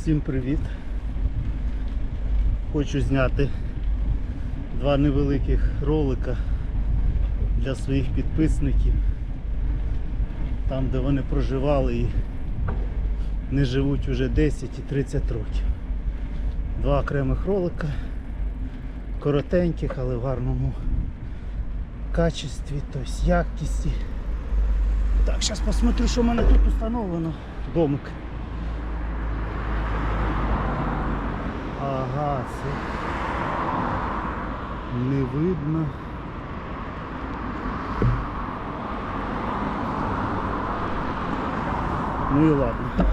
Всім привіт! Хочу зняти два невеликих ролика для своїх підписників. Там, де вони проживали і не живуть уже 10 і 30 років. Два окремих ролика, коротеньких, але в гарному качестві, тобто якісті. Так, зараз посмотрю, що в мене тут установлено. Домик. Ага, це не видно. Ну і ладно.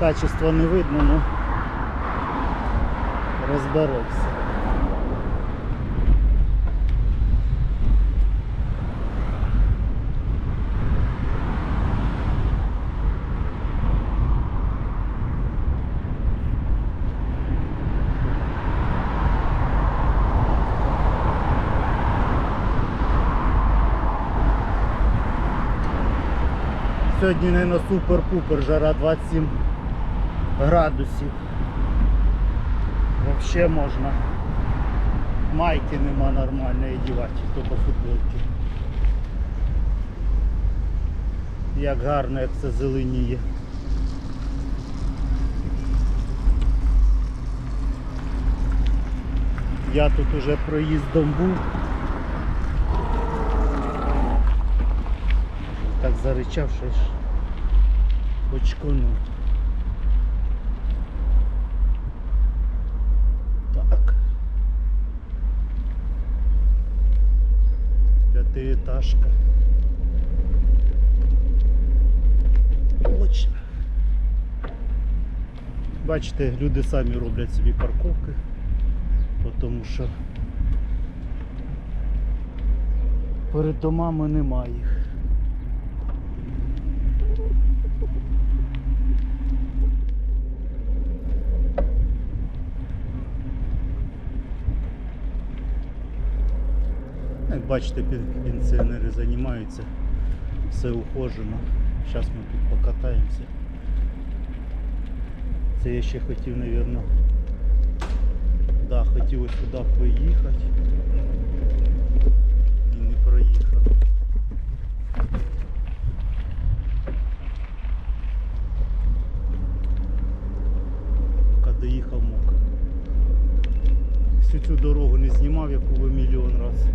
Качество не видно, але розберемося. Сьогодні не на супер-пупер, жара 27 градусів. Взагалі можна. Майки нема нормальної одягати, тільки футболки. Як гарно, як це зеленіє. Я тут уже проїздом був. Так заричав, що ж очконув. Так. П'ятиэтажка. Точно. Бачите, люди самі роблять собі парковки, тому що перед домами немає їх. Як бачите, пен- пенсіонери займаються, все ухожено. Зараз ми тут покатаємося. Це я ще хотів, мабуть, да, хотів ось сюди поїхати і не проїхав. Поки доїхав мокро. Всю цю дорогу не знімав, яку ви мільйон разів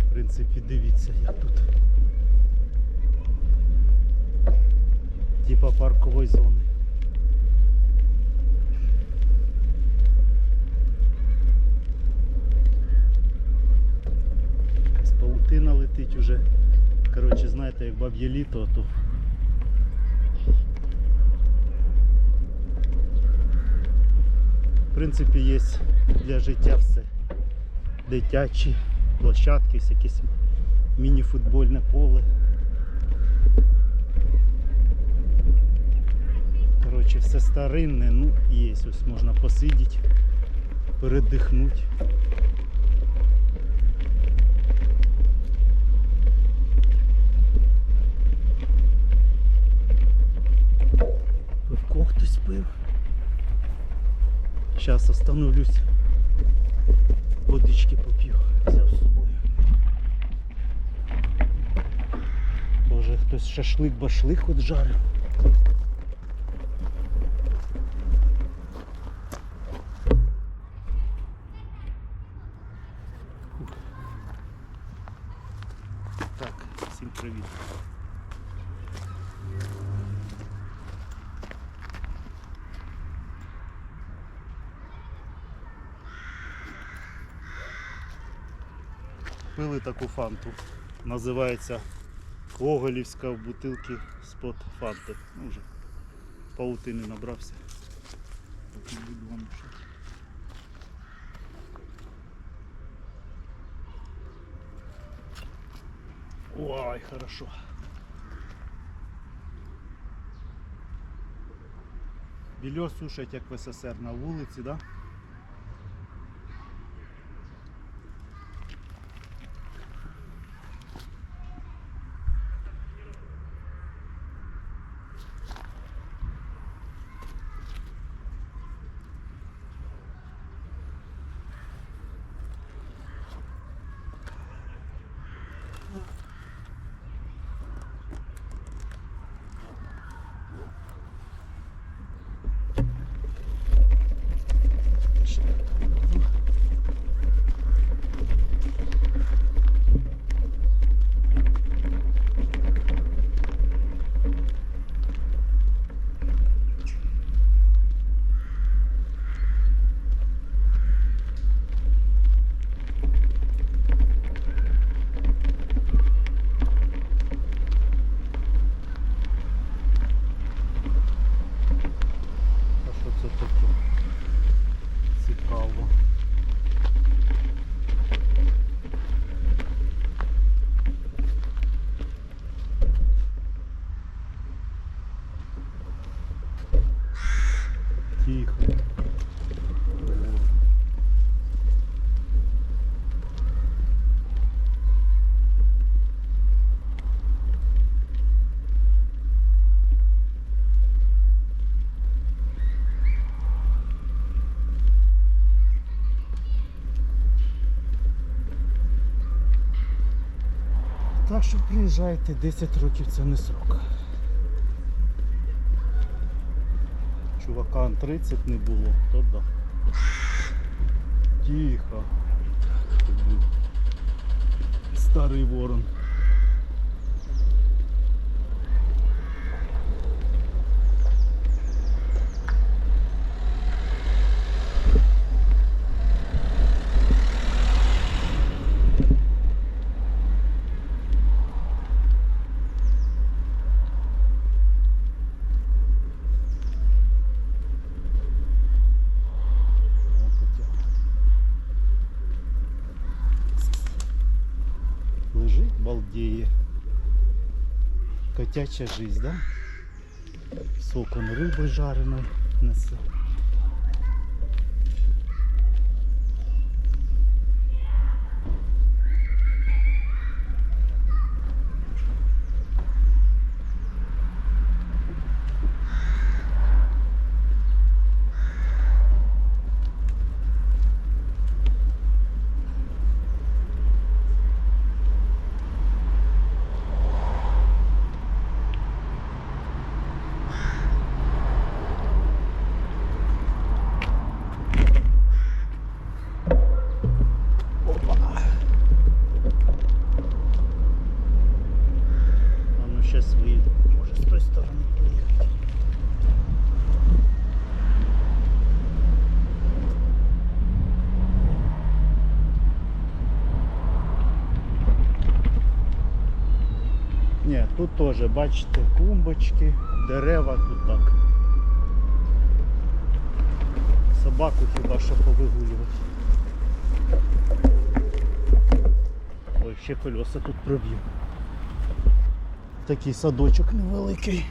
В принципі, дивіться, як тут. Типа паркової зони. Паутина летить уже. Коротше, знаєте, як баб'є літо, то в принципі є для життя все. Дитячі площадки, якесь міні-футбольне поле. Коротше, все старинне, ну є, ось можна посидіти, передихнути. Пивко хтось пив. Зараз остановлюсь. Водички поп'ю. Взяв з собою. Боже, хтось шашлик-башлик от жарив. Ух. Так, всім привіт. Пили таку фанту. Називається Гоголівська в бутилці з-под фанти. Ну, вже паутини набрався. Ой, хорошо. Більо сушать, як в СССР на вулиці, да? Що приїжджаєте 10 років це не срок. Чувакам 30 не було, то да. Тихо. Старий ворон. Лежить, балдеє. Котяча жизнь, да? Соком риби жареної несе. Тут теж, бачите, клумбочки, дерева тут так. Собаку хіба що повигулювати. Ой, ще колеса тут проб'ю. Такий садочок невеликий.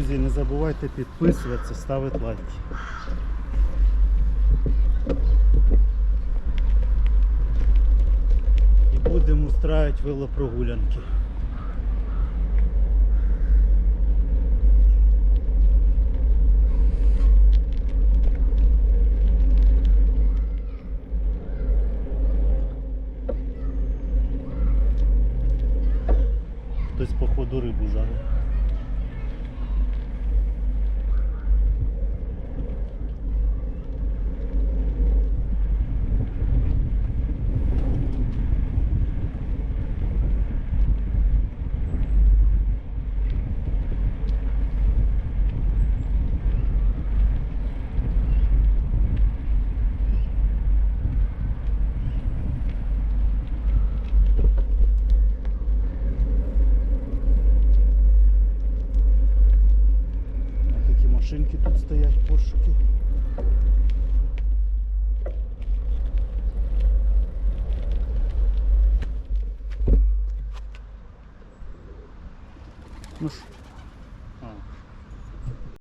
Друзі, не забувайте підписуватися, ставити лайки. І будемо устраивать велопрогулянки. Хтось походу рибу жарить. Машинки тут стоять, поршики. Ну ж,